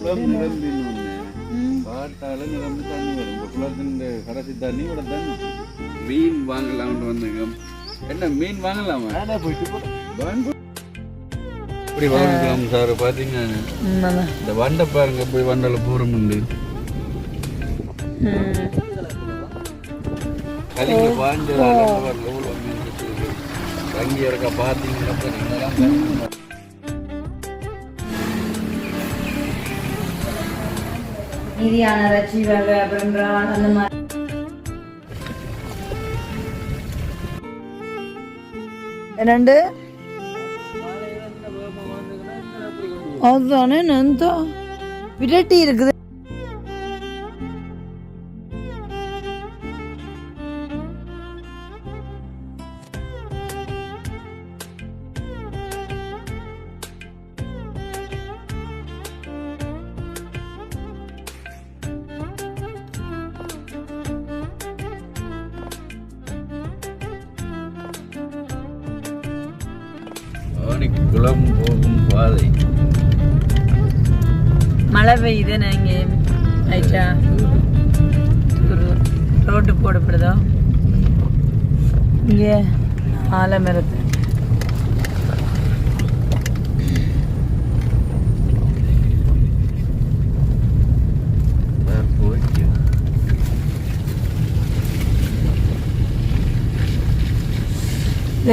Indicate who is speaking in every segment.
Speaker 1: குளம் நிரம்பி காட்டால நிரம்பி தண்ணி வரும். இந்த குளத்தின் கடைசி தண்ணி விட தண்ணி. மீன் வாங்கலாம்னு வந்துங்க. என்ன மீன் வாங்கலாமா? வாங்க. இப்படி வாங்கிக்கலாம் சார் பாத்தீங்க இந்த வண்டை பாருங்க போய் வண்டல பூரம் உண்டு கலிங்க பாஞ்சதால தங்கி இருக்க பார்த்தீங்கன்னா
Speaker 2: நீதியான ரச்சி வகை அப்புறம் இறால் அந்த மாதிரி ரெண்டு அதுதானே நந்தா. விரட்டி இருக்குது. ரோட்டு போடப்படுதோ இங்கே ஆலமரத்து.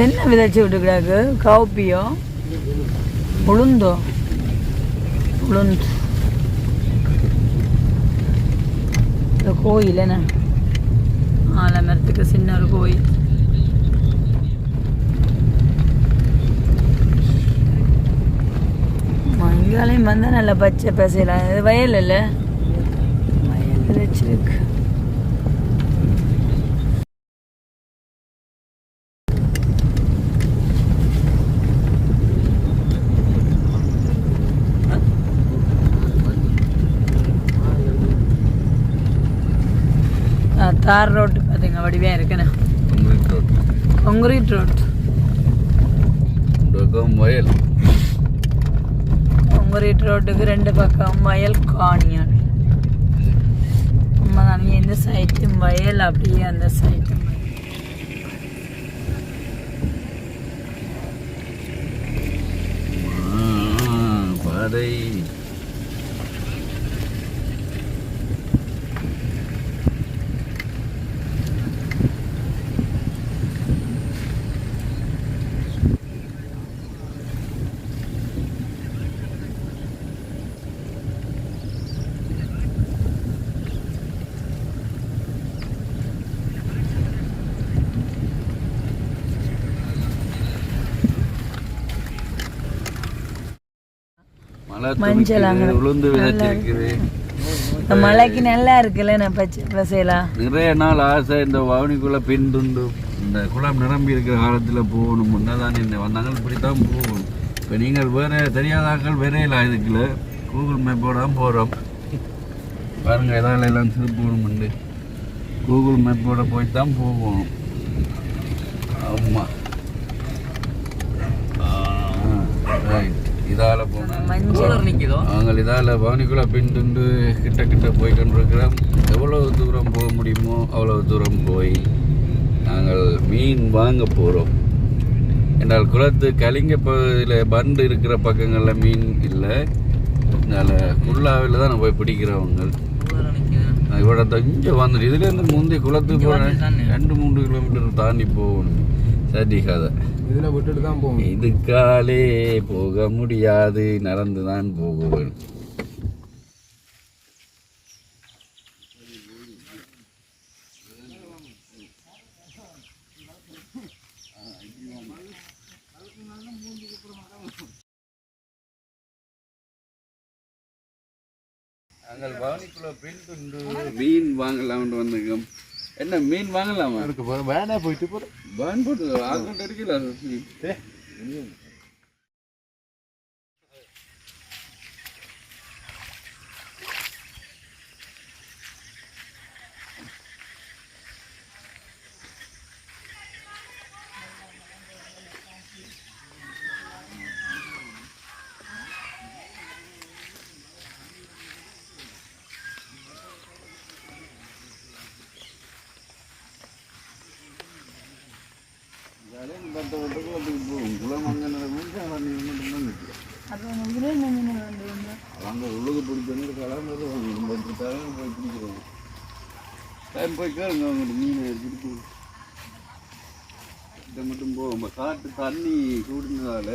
Speaker 2: என்ன விதைச்சி விட்டுக்கிறாங்க காப்பியோ உளுந்தோ? உளுந்து. இந்த கோயில் என்ன? ஆலமரத்துக்கு சின்ன ஒரு கோயில். மங்காலையும் வந்தால் நல்ல பச்சை பசையலாம் இது வயல் இல்லை? வயல். விதைச்சிருக்கு ஆ, தார் ரோட்டு பார்த்தீங்க வடிவாக இருக்குண்ணே
Speaker 1: உங்களுக்கு ரோட்
Speaker 2: கொங்கிரீட் ரோட்
Speaker 1: இந்த பக்கம் வயல்
Speaker 2: கொங்கிரீட் ரோட்டுக்கு ரெண்டு பக்கம் வயல் காணியான் நம்ம இந்த சைட்டும் வயல் அப்படியே அந்த சைட்டும்
Speaker 1: பாதை மழை
Speaker 2: மஞ்சள்
Speaker 1: உளுந்து விதைச்சிருக்குது.
Speaker 2: இந்த மழைக்கு நல்லா இருக்குல்ல நான் பச்சை பசையலாம்
Speaker 1: நிறைய நாள் ஆசை இந்த வவுனிக்குள்ள பின்துண்டு இந்த குளம் நிரம்பி இருக்கிற காலத்தில் போகணும். தான் இந்த வந்தாங்க இப்படி தான் போகணும். இப்போ நீங்கள் வேற தெரியாதாக்கள் வரையில இதுக்குள்ள கூகுள் மேப்போட தான் போகிறோம் பாருங்க எதாவது எல்லாம் திருப்பணும்ண்டு கூகுள் மேப்போட போய் தான் போகணும் ஆமாம் ரைட் இதால்
Speaker 2: மஞ்சள்.
Speaker 1: நாங்கள் இதால் பவனிக்குள்ளே பின்துண்டு கிட்ட கிட்ட போய் கொண்டிருக்கிறோம். எவ்வளவு தூரம் போக முடியுமோ அவ்வளவு தூரம் போய் நாங்கள் மீன் வாங்க போகிறோம் என்றால் குளத்து கலிங்க பகுதியில் பண்டு இருக்கிற பக்கங்களில் மீன் இல்லை. அதனால் குள்ளாவில் தான் போய் பிடிக்கிறவங்க இவ்வளோ இங்கே வந்துட்டு இதுலேருந்து முந்தி குளத்துக்கு போகிறேன் ரெண்டு மூன்று கிலோமீட்டர் தாண்டி போகணும். சரி கதை
Speaker 3: இதில் விட்டுட்டு தான் போகணும்.
Speaker 1: இதுக்காலே போக முடியாது. நடந்து தான் போக வேணும் நாங்கள் பவனிக்குள்ள மீன் வாங்கலாம்னு வந்துருக்கோம். என்ன மீன் வாங்கலாமா?
Speaker 3: போகிறோம் வேணா போயிட்டு போகிறோம்
Speaker 1: பவன் போட்டு இருக்கல
Speaker 2: இதுல என்ன மீன் வந்து
Speaker 1: அவங்க கலந்து ரொம்ப எடுத்துட்டாங்க போய் பிடிக்கிறோம் டைம் போய் கேளுங்க அவங்க மீன் பிடிச்சி இதை மட்டும் போகும் காட்டு தண்ணி கூடினதால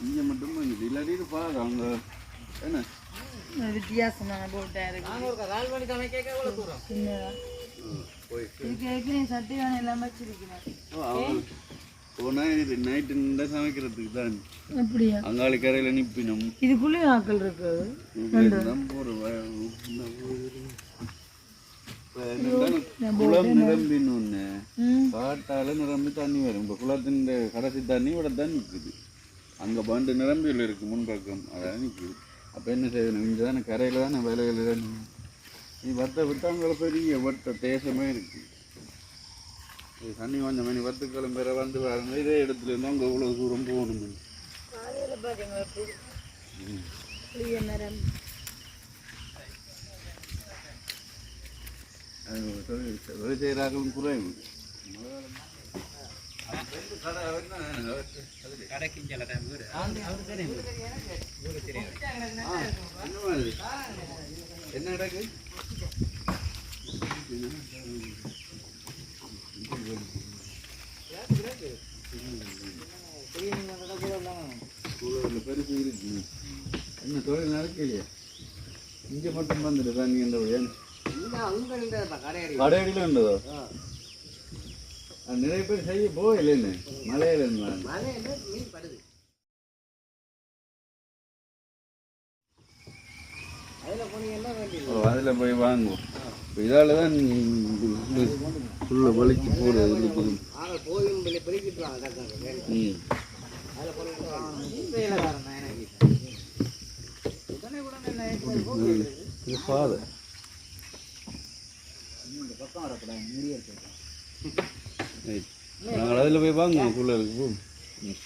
Speaker 1: இங்கே மட்டும் வந்துச்சு இல்லாட்டி பாரு அவங்க என்ன
Speaker 2: வித்தியாசமான போட்டா இருக்கு சின்னதா. சட்டி வேணும் எல்லாம் வச்சிருக்கிறேன்
Speaker 1: போனால் நைட்டு நின்று சமைக்கிறதுக்கு தான்.
Speaker 2: அப்படியா?
Speaker 1: அங்காளி கரையில் நிற்பினோம்
Speaker 2: இதுக்குள்ளே ஆக்கள் இருக்குது
Speaker 1: தான் போகிறோம் குளம் நிரம்பின்னு
Speaker 2: ம்.
Speaker 1: காட்டால நிரம்பி தண்ணி வரும். இப்போ குளத்தின் கடைசி தண்ணி இவ்வளோ தான் நிற்குது அங்கே பண்டு நிரம்பியில் இருக்கு முன்பக்கம் அதான் நிற்குது அப்போ என்ன செய்யணும்? இங்கே தானே கரையில் தானே வேலைகள் தான் நீ வத்த விட்டு அங்கே பெரிய வட்ட தேசமே இருக்கு. இது தண்ணி வந்த மணி வத்துக்களும் பெற வந்து பாருங்க இதே இடத்துல இருந்து அங்கே இவ்வளோ தூரம் போகணும் செய்கிறார்களும் குறைவு என்ன நடக்கு இருக்கு. என்ன தொழில் நடக்கலையா இங்கே மட்டும் வந்துடு தண்ணி இந்த ஏன் கடையடியில் உண்டதோ? நிறைய பேர் செய்ய போகலைன்னு மலையில இருந்து ஓ அதில் போய் வாங்குவோம். இப்போ இதால் தான் உள்ள வலிக்கு போகிறது ம். இது நாங்கள் அதில் போய் வாங்குவோம் குள்ளருக்கு போ ம்.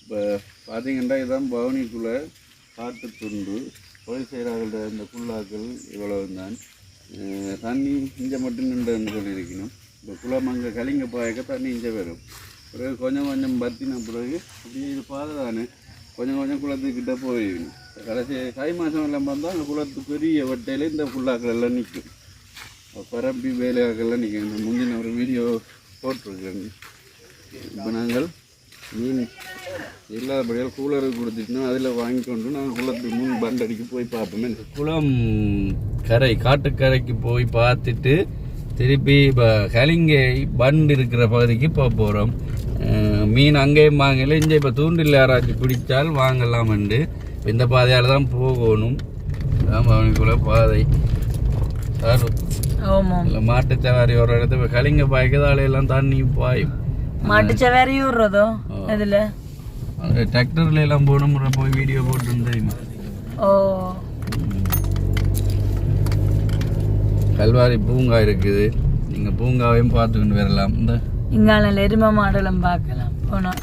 Speaker 1: இப்போ பார்த்தீங்கன்னா இதுதான் பவனிக்குள்ளே காட்டு துண்டு தொழில் செய்கிறார்கள இந்த புல்லாக்கள் இவ்வளவு தான் தண்ணி இஞ்ச மட்டும் நின்றுன்னு சொல்லியிருக்கணும். இப்போ குளம் அங்கே கலிங்க பாயக்க தண்ணி இஞ்ச வரும். பிறகு கொஞ்சம் கொஞ்சம் பத்தின பிறகு அப்படியே இது பாதை தானே கொஞ்சம் கொஞ்சம் குளத்துக்கிட்ட போயிடணும். கடைசி தை மாதம் எல்லாம் பார்த்தா அந்த குளத்து பெரிய வட்டையில் இந்த புல்லாக்கள் எல்லாம் நிற்கும். பரப்பி வேலையாக்கள்லாம் நிற்கும். இந்த முந்தின ஒரு வீடியோ போட்டிருக்கேன் இப்போ நாங்கள் மீன். இல்லாதபடியால் கூலருக்கு கொடுத்துட்டோம் அதில் வாங்கி கொண்டு நாங்கள் குளத்துக்கு முன் பண்டடிக்கு போய் பார்ப்போமே. குளம் கரை காட்டுக்கரைக்கு போய் பார்த்துட்டு திருப்பி இப்போ கலிங்கை பண்ட் இருக்கிற பகுதிக்கு போக போகிறோம் மீன் அங்கேயும் வாங்கல. இங்கே இப்போ தூண்டில் யாராச்சும் பிடிச்சால் வாங்கலாம்ண்டு இந்த பாதையால் தான் போகணும். அதான் அவனுக்குள்ள பாதை. சார்
Speaker 2: ஆமாம்
Speaker 1: இல்லை மாட்டுச்சவாரி ஒரு இடத்துல இப்போ கலிங்க பாய்க்கதால எல்லாம் தண்ணி பாயும்.
Speaker 2: மாட்டு சவாரி விடுறதோ
Speaker 1: அது டிராக்டர்ல எல்லாம் முறை போய் வீடியோ போட்டு தெரியுமா
Speaker 2: ஓ.
Speaker 1: கல்வாரி பூங்கா இருக்குது. நீங்கள் பூங்காவையும் பார்த்துக்கிட்டு வரலாம். இந்த
Speaker 2: இங்கால எரும மாடலும் பார்க்கலாம். போனோம்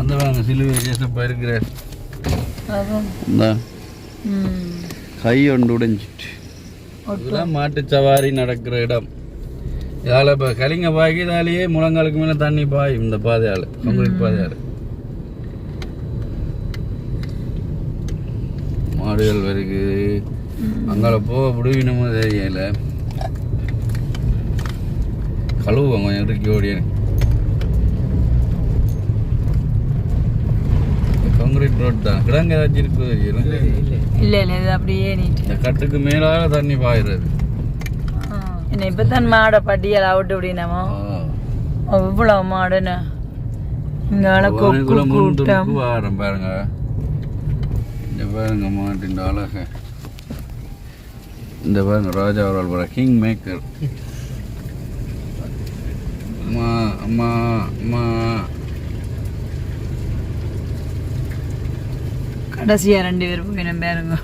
Speaker 1: அந்த வாங்க சிலுவை ஏசப்பா இருக்கிற. கை ஒன்று உடைஞ்சிட்டு. இதெல்லாம் மாட்டு சவாரி நடக்கிற இடம். இதால் இப்போ கலிங்க பாய்க்கு இதாலேயே முழங்காலுக்கு மேலே தண்ணி பாயும் இந்த பாதையால் கம்ப்ளீட் பாதையால். மாடுகள் வருது. அங்கால போக விடுவினமோ தெரியல. கழுவுவோம் கொஞ்சம் இருக்கு ஓடிய காங்கிரீட் ரோட் தான். கிடங்க ஏதாச்சும் இருக்குது?
Speaker 2: இல்ல இல்ல இது அப்படியே நீட்டு.
Speaker 1: இந்த கட்டுக்கு மேலால தண்ணி பாயிறது.
Speaker 2: என்ன இப்பதான் மாடை பட்டியல் அவுட்டு அப்படின்னாமோ? இவ்வளவு மாடுன்னு. இங்கால கொக்கு கூட்டம்.
Speaker 1: பாருங்க. இந்த பாருங்க மாட்டின் அழக. இந்த பாருங்க ராஜா பாரு கிங் மேக்கர் அம்மா அம்மா அம்மா.
Speaker 2: கடைசியா ரெண்டு பேர் போயிடும் பாருங்க.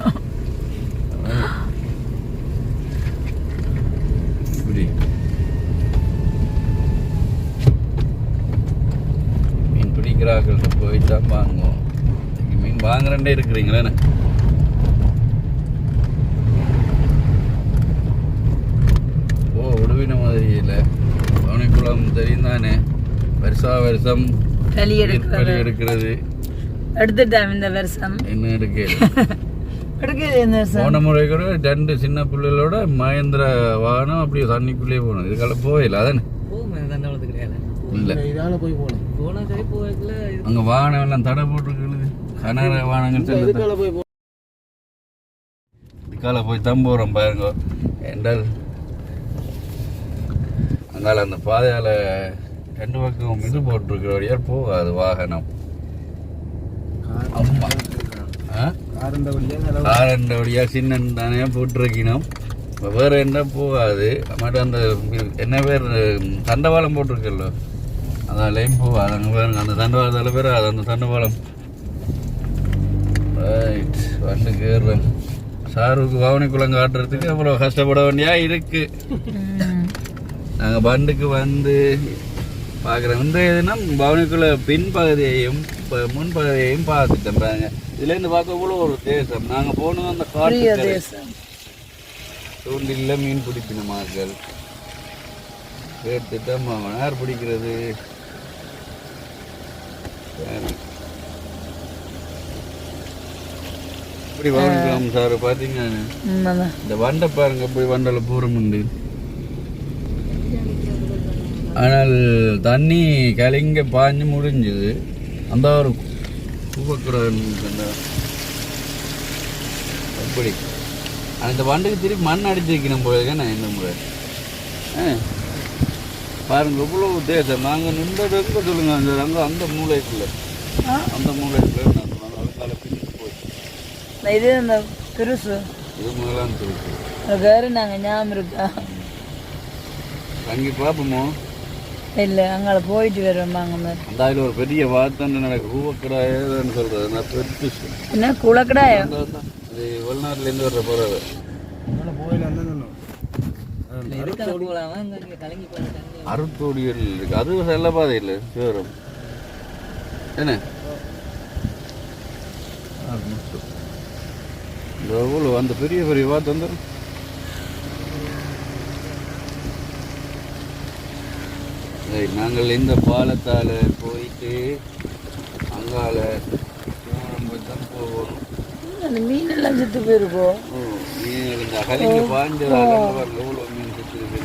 Speaker 1: விற்கிறார்கள்ட்ட போய் வாங்குவோம். இன்றைக்கி மீன் வாங்குறண்டே இருக்கிறீங்களேண்ணே ஓ
Speaker 2: உடுவின
Speaker 1: மாதிரியில்.
Speaker 2: கவனிக்குளம்
Speaker 1: தெரியும்
Speaker 2: தானே வருஷா வருஷம்
Speaker 1: களி
Speaker 2: எடுக்கிறது. எடுத்துட்டேன் இந்த வருஷம். என்ன எடுக்க?
Speaker 1: போன முறை கூட ரெண்டு சின்ன பிள்ளைகளோட மகேந்திர வாகனம் அப்படியே தண்ணிக்குள்ளேயே போனோம் இதுக்கால போயில அதானே? இல்ல.
Speaker 3: போய் போகணும்
Speaker 1: அங்க வாகனம் எல்லாம் தடை போட்டுருக்குது. கனர வாகனங்கள் செல்லுது
Speaker 3: இதுக்கால போய்
Speaker 1: தான் போறோம் பாருங்க. என்றால் அங்கால அந்த பாதையால ரெண்டு பக்கம் இது போட்டிருக்கிறபடியா போகாது வாகனம். ஆமா ஆ?
Speaker 3: காரண்ட வழியா நிலவு
Speaker 1: காரண்ட வழியா சின்ன தானே போட்டிருக்கணும். வேற என்ன போகாது. மட்டும் அந்த என்ன பேர் தண்டவாளம் போட்டிருக்கല്ലോ அதாலையும் அங்கே பாருங்க அந்த தண்டவாளத்தால பேர் அது அந்த தண்டவாளம் ரைட் வந்து கேறுறோம் சாருக்கு பவனிக்குளம் காட்டுறதுக்கு அவ்வளோ கஷ்டப்பட வேண்டியா இருக்கு. நாங்கள் பண்டுக்கு வந்து பார்க்குறோம் இன்றைய தினம் பவனிக்குள்ள பின்பகுதியையும் முன்பகுதியையும் பார்த்துட்டோம் பாருங்க. இதுலேருந்து பார்க்க கூட ஒரு தேசம். நாங்கள் போனோம் அந்த காட்டு
Speaker 2: தேசம்.
Speaker 1: தூண்டில்ல மீன் பிடிப்பின மக்கள். கேட்டுட்டு யார் பிடிக்கிறது. இப்படி வாங்கிக்கலாம் சார்? பார்த்தீங்க
Speaker 2: உண்மைதான்.
Speaker 1: இந்த வண்டை பாருங்க இப்படி வண்டல பூரம் உண்டு. ஆனால் தண்ணி கலிங்க பாஞ்சு முடிஞ்சுது. அந்த ஒரு கூவக்குடன் அப்படி. இந்த வண்டுக்கு திருப்பி மண் அடிச்சு வைக்கணும் போல இருக்கேன் இந்த முறை. ஆ. பாருங்க இவ்வளவு தேசம். நாங்கள் நின்றது எங்க சொல்லுங்க? அந்த அங்கே அந்த மூளைக்குள்ள
Speaker 2: ஆ,
Speaker 1: அந்த மூளைக்குள்ள நான் அதுக்கால பின்னுக்கு போய்.
Speaker 2: இது அந்த பெருசு
Speaker 1: இது முதலாம் இருக்கு
Speaker 2: வேறு நாங்கள் ஞாபகம் இருக்கா?
Speaker 1: அங்கே பார்ப்போமோ?
Speaker 2: இல்லை அங்கே போயிட்டு வருவோம் அங்கே மாதிரி
Speaker 1: அந்த அதில் ஒரு பெரிய வார்த்தை எனக்கு ரூபக்கடாயன்னு சொல்றது. நான் பெருசு
Speaker 2: என்ன குளக்கடாயோ
Speaker 1: இது வெளிநாட்டுலேருந்து வர்ற போகிறது
Speaker 3: போயில இருந்தா சொன்னோம்.
Speaker 1: அறுத்தோடிகள் இருக்கு. அது செல்ல பாதை இல்லை சிவரம் என்ன? இந்த எவ்வளோ அந்த பெரிய பெரிய வார்த்தை வந்துடும் நாங்கள் இந்த பாலத்தால் போயிட்டு அங்கால தான் போகணும்
Speaker 2: அந்த மீன் எல்லாம் செத்து போயிருக்கோம்
Speaker 1: மீன் இந்த கலிங்க பாஞ்சதால எவ்வளோ மீன் சுற்றுது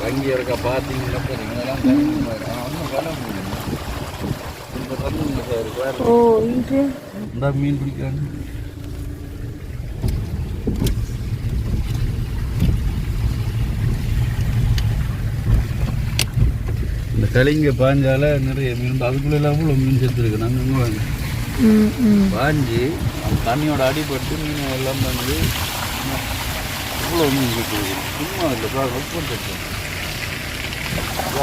Speaker 1: வங்கி இருக்க பார்த்தீங்கன்னா. இந்த மீன் பிடிக்கிறாங்க. இந்த கலிங்க பாஞ்சால நிறைய மீன் அதுக்குள்ள எல்லாம் அவ்வளோ மீன் செத்துருக்கு? நாங்கள் இங்கே வாங்க. பாஞ்சு அந்த தண்ணியோட அடிபட்டு மீன் எல்லாம் வந்து இவ்வளோ மீன் இருக்குது சும்மா இல்லை சார் ஒர்க்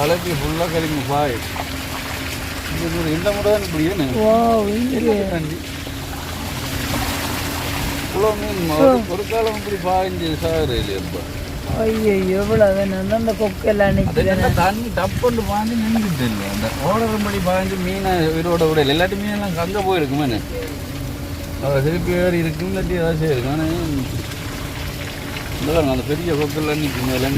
Speaker 1: அலைக்கு ஃபுல்லாக கழிங்க பாய். இந்த முறை இந்த முறை தான் இப்படி
Speaker 2: இது
Speaker 1: தண்டி இவ்வளோ மீன் ஒரு- காலம் இப்படி பாய்ஞ்சு சாகுது இல்லையா
Speaker 2: ஐயோ எவ்வளோ வேணும் அந்த கொக்கெல்லாம்
Speaker 1: என்ன தண்ணி டப்புன்னு பாஞ்சு நின்றுட்டு இல்லை அந்த ஓடுறபடி பாஞ்சு மீனை உயிரோட விட இல்லை. இல்லாட்டி மீனெல்லாம் கங்க போயிருக்குமே அதை திருப்பி ஏறி இருக்கும் இல்லாட்டி ஏதாச்சும் இருக்கும் ஆனால் அந்த பெரிய கொக்கெல்லாம் நிற்கும் எல்லாம்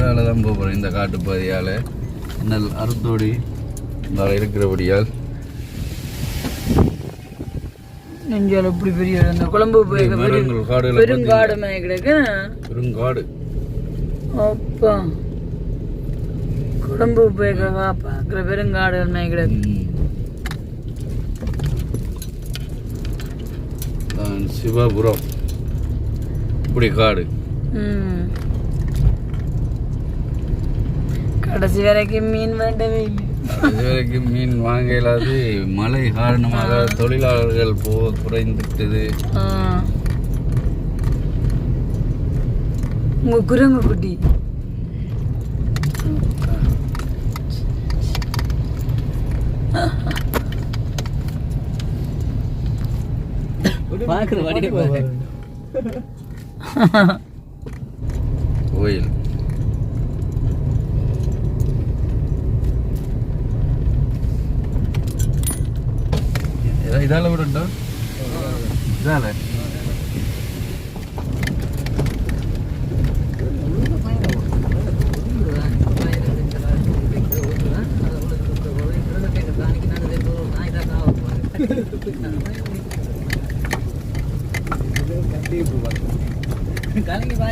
Speaker 1: இதால் தான் போகிறோம் இந்த காட்டுப்பாதையால் நெல் அறுத்தோடி இதால் இருக்கிறபடியால்.
Speaker 2: நெஞ்சால் இப்படி பெரிய அந்த குழம்பு பெருங்காடு கிடக்கு.
Speaker 1: பெருங்காடு.
Speaker 2: அப்பா. குழம்பு போய் பார்க்குற பெருங்காடு கிடக்கு.
Speaker 1: சிவபுரம். இப்படி காடு.
Speaker 2: ம். கடைசி வரைக்கும் மீன் வேண்டவே இல்லை.
Speaker 1: இது வரைக்கும் மீன் வாங்க இயலாது. மழை காரணமாக தொழிலாளர்கள் போ குறைந்துட்டது.
Speaker 2: உங்க குரங்கு குட்டி.
Speaker 4: பாக்குற வடிவ பாரு.
Speaker 1: ഇവിടെ ഉണ്ടോ? விடண்டோ இதால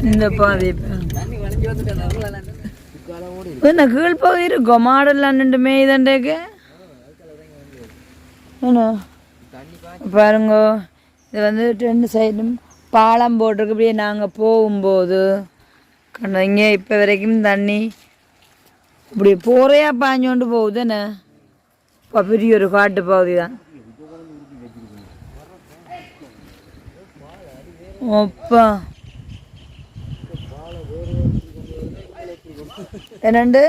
Speaker 2: இந்த பாதி என்ன கீழ்ப்பகுதி இருக்கும் மாடெல்லாம் நின்று மேய்தண்டேக்கு என்ன பாருங்க. இது வந்து ரெண்டு சைடும் பாலம் போட்டிருக்கு. இப்படியே நாங்கள் போகும்போது கண்ட இங்கே இப்போ வரைக்கும் தண்ணி இப்படி போறையா பாஞ்சோண்டு போகுது என்ன? இப்போ பெரிய ஒரு காட்டு பகுதி தான். அப்பா. என்னண்டு?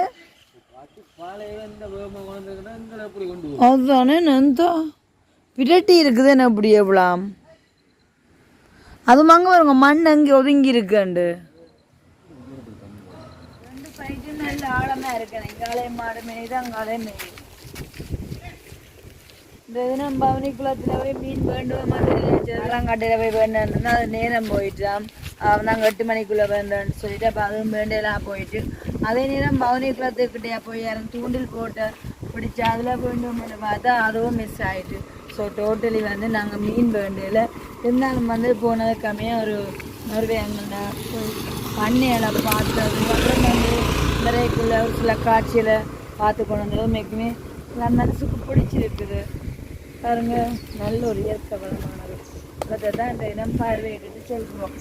Speaker 2: அதுதானே நந்தா விரட்டி இருக்குதுன்னு அப்படி எவ்வளாம் அது மங்க வருங்க மண் அங்கே ஒதுங்கி இருக்குண்டு நல்ல ஆழமா இருக்கு. இங்காலே மாடு மேயுது அங்காலே மேயுது. இந்த தினம் பவனி குளத்தில் போய் மீன் வேண்டும் அதெல்லாம் கட்டையில் போய் வேண்டாம்னா அது நேரம் போயிட்டான் நாங்கள் எட்டு மணிக்குள்ளே வேண்டாம்னு சொல்லிட்டு அப்போ அதுவும் வேண்டியெல்லாம் போயிட்டு. அதே நேரம் பவனி குளத்துக்கிட்டே போய் யாரும் தூண்டில் போட்டு பிடிச்சி அதில் வேண்டும் பார்த்தா அதுவும் மிஸ் ஆயிட்டு. ஸோ டோட்டலி வந்து நாங்கள் மீன் வேண்டியல இருந்தாலும் வந்து போனது கம்மியாக ஒரு நொறுவையங்கன்னா பண்ணையில பார்த்து அதுக்கப்புறம் வந்து நிறையக்குள்ள ஒரு சில காட்சியில் பார்த்து கொண்டு வந்தது மிகமே எல்லாம் மனசுக்கு பிடிச்சிருக்குது. பாருங்க நல்ல ஒரு இயற்கை வளமானது. அதை தான் இந்த இடம் பார்வையிட்டு சொல்கிறோம்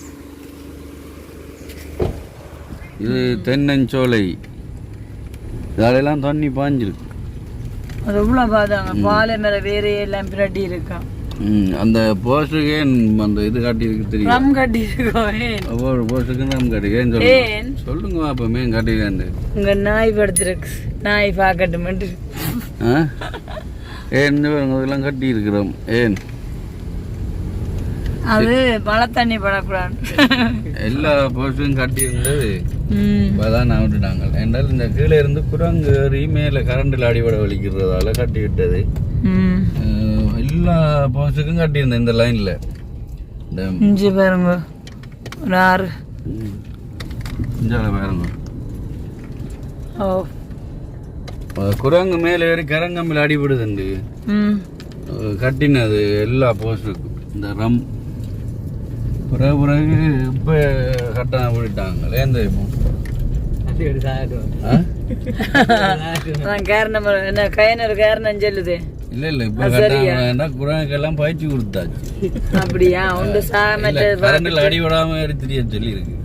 Speaker 1: இது தென்னஞ்சோலை. இதாலெல்லாம் தண்ணி பாஞ்சிருக்கு
Speaker 2: அது எவ்வளோ பார்த்தாங்க பாலை மேலே வேற எல்லாம் பிரட்டி
Speaker 1: அந்த போஸ்ட்டுக்கே அந்த இது காட்டியிருக்கு தெரியும்?
Speaker 2: ரம் கட்டி இருக்கோம் ஏன்
Speaker 1: ஒவ்வொரு போஸ்ட்டுக்கும் நம்ம காட்டிக்கேன்னு சொல்லுங்க? சொல்லுங்க அப்போ காட்டிக்கேன்னு
Speaker 2: இங்க நாய் படுத்துருக்கு நாய் பார்க்கட்டுமெண்டு
Speaker 1: ஏன் இதெல்லாம் கட்டி இருக்கிறோம் ஏன்?
Speaker 2: அது மழை தண்ணி படக்கூடாது.
Speaker 1: எல்லா போஸ்ட்டும் கட்டி இருந்தது. இப்போதான் நான் விட்டுட்டாங்க என்றால் இந்த கீழே இருந்து குரங்கு ஏறி மேலே கரண்டில் அடிபட வலிக்கிறதால கட்டி விட்டது எல்லா போஸ்ட்டுக்கும் கட்டியிருந்தேன் இந்த லைனில் இந்த
Speaker 2: இஞ்சி பாருங்க. ஒரு ஆறு.
Speaker 1: இஞ்சால பாருங்க.
Speaker 2: ஓ.
Speaker 1: குரங்கு மேலே ஏறி கரங்கம்பில் அடிபடுதுண்டு. கட்டினது எல்லா போஸ்ட்டுக்கும் இந்த ரம் பிறகு பிறகு இப்போ கட்டணம் விட்டாங்களே இந்த
Speaker 2: காரணம் என்ன கையனர் காரணம் சொல்லுது.
Speaker 1: இல்ல இல்ல இப்ப கட்டாம குரங்குக்கெல்லாம் பயிற்சி கொடுத்தாச்சு.
Speaker 2: அப்படியா? உண்டு சாமட்டு
Speaker 1: கரண்டில் அடி விடாம தெரிய சொல்லி இருக்கு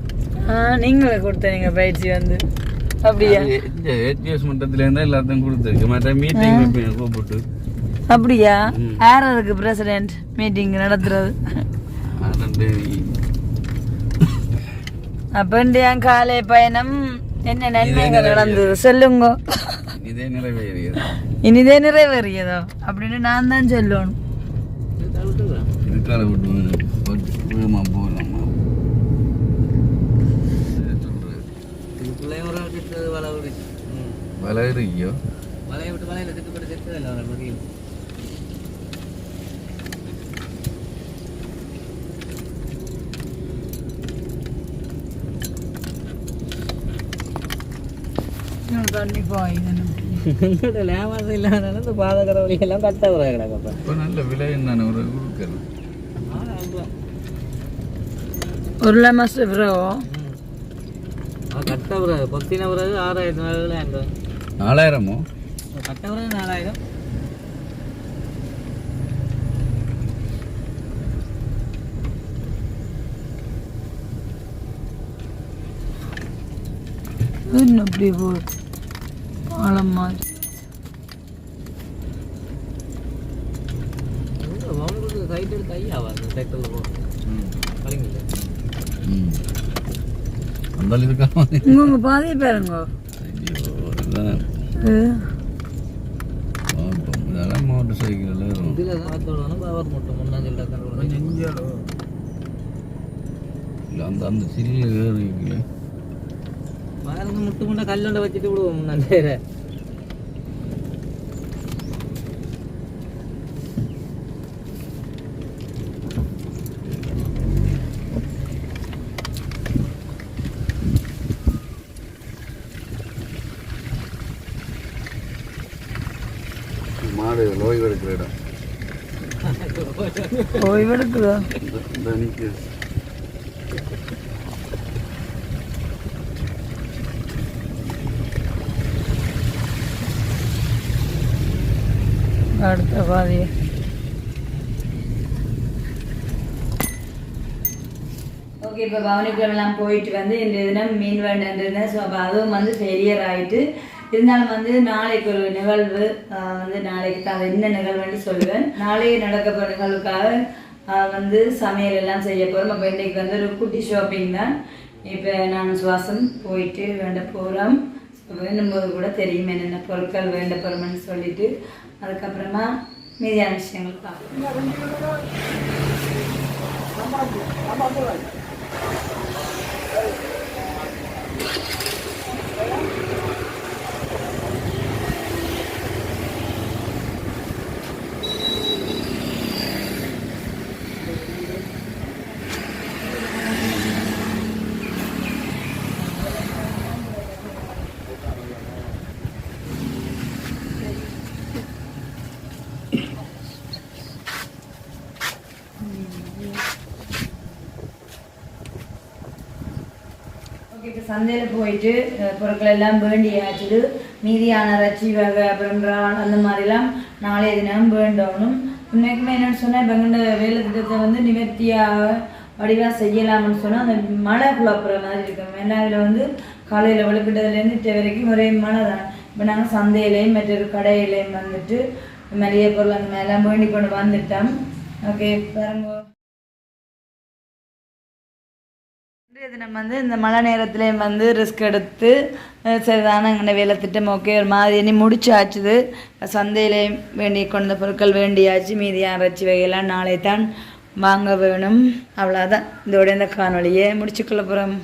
Speaker 2: நீங்களே கொடுத்தீங்க பயிற்சி வந்து. அப்படியா?
Speaker 1: இந்த ஏடிஎஸ் மட்டத்துல இருந்தா எல்லாத்தையும் கொடுத்துருக்கு. மற்ற மீட்டிங் கூப்பிட்டு.
Speaker 2: அப்படியா? யார் அதுக்கு பிரசிடென்ட் மீட்டிங் நடத்துறது?
Speaker 1: ரெண்டு
Speaker 2: அப்ப என் காலை பயணம் என்ன நன்மைகள் நடந்தது? சொல்லுங்க.
Speaker 1: இதே நிறைவேறியது.
Speaker 2: இனிதே நிறைவேறியதோ? அப்படின்னு நான் தான் சொல்லணும்.
Speaker 1: இதுக்கால விட்டு விழுமா போகலாமா சொல்றது?
Speaker 4: இதுக்குள்ளேயும் ஒரு ஆள் செத்தது, வலை விடு. ம்.
Speaker 1: வலை இருக்கியோ
Speaker 4: வலையை விட்டு வலையில செத்துப்பட்டு செத்தது எங்கள்ட்ட லேமாசம் இல்லாதனால இந்த பாதகர வழியெல்லாம் கட்ட கிடக்கப்ப
Speaker 1: இப்போ நல்ல விலை என்ன ஒரு கொடுக்கணும்
Speaker 2: ஒரு மாசம் பிறகு
Speaker 4: கட்ட பிறகு கொத்தின பிறகு ஆறாயிரத்தி நாலு
Speaker 1: நாலாயிரமோ?
Speaker 4: கட்ட பிறகு நாலாயிரம்.
Speaker 2: என்ன அப்படி போகுது. ஆழம் மாதிரி
Speaker 4: அவங்களுக்கு சைட் எடுத்து ஐயா ஆகாது டிராக்டரில் போ கலைஞர்
Speaker 1: ம் அந்த இருக்காம
Speaker 2: இங்க உங்க பாதையை பாருங்க.
Speaker 1: ஐயோ இதுதான்
Speaker 2: இது
Speaker 1: பார்ப்போம்.
Speaker 4: தொடணும் பவர் மட்டும் முன்னாடி டக்குன்னு
Speaker 3: நெஞ்சாலோ
Speaker 1: இல்லை அந்த அந்த சில்லு ஏறிக்கல
Speaker 4: பாருங்க முட்டு முட்டை கல்லுண்ட வச்சுட்டு விடுவோம் முன்னாடி
Speaker 1: மாடு ஓய்வு எடுக்கிற இடம். இந்த இந்த நிற்கு
Speaker 2: அடுத்த பாதி. ஓகே இப்போ பவனிக்குள்ளெல்லாம் போயிட்டு வந்து இந்த தினம் மீன் வேண்டியிருந்தேன் ஸோ அப்போ அதுவும் வந்து ஃபெயிலியர் ஆகிட்டு இருந்தாலும் வந்து நாளைக்கு ஒரு நிகழ்வு வந்து நாளைக்கு தான் என்ன நிகழ்வுன்னு சொல்லுவேன். நாளைக்கு நடக்க நிகழ்வுக்காக வந்து சமையல் எல்லாம் செய்ய போகிறோம் அப்போ இன்றைக்கு வந்து ஒரு குட்டி ஷாப்பிங் தான். இப்போ நான் சுவாசம் போயிட்டு வேண்ட போகிறோம் வேண்டும்போது கூட தெரியும் என்னென்ன பொருட்கள் வேண்ட போகிறோம்னு சொல்லிட்டு. அதுக்கப்புறமா மீதியான விஷயங்கள் பார்ப்போம். சந்தையில் போயிட்டு பொருட்கள் எல்லாம் வேண்டியாச்சுது மீதியான ரச்சி வகை அப்புறம் அந்த மாதிரிலாம் நாளைய தினம் வேண்டணும். உண்மைக்குமே என்னென்னு சொன்னால் இப்போ எங்கள்ட வேலை திட்டத்தை வந்து நிவர்த்தியாக வடிவாக செய்யலாம்னு சொன்னால் அந்த மழை குழப்புற மாதிரி இருக்கும். ஏன்னா இதில் வந்து காலையில் வலுக்கிட்டதுலேருந்து இட்ட வரைக்கும் ஒரே மழை தான். இப்போ நாங்கள் சந்தையிலையும் மற்றொரு கடையிலையும் வந்துட்டு மளிகை பொருள் அந்த மாதிரிலாம் வேண்டி கொண்டு வந்துட்டோம். ஓகே பாருங்க. இன்றைய தினம் வந்து இந்த மழை நேரத்துலேயும் வந்து ரிஸ்க் எடுத்து சரிதான எங்கள் வேலை திட்டம் ஓகே ஒரு மாதிரி இனி முடிச்சாச்சுது. சந்தையிலேயும் வேண்டி கொண்ட பொருட்கள் வேண்டியாச்சு மீதி இறைச்சி வகையெல்லாம் நாளை தான் வாங்க வேணும். அவ்வளோதான் இதோட இந்த காணொலியை முடிச்சுக்கொள்ள போகிறோம்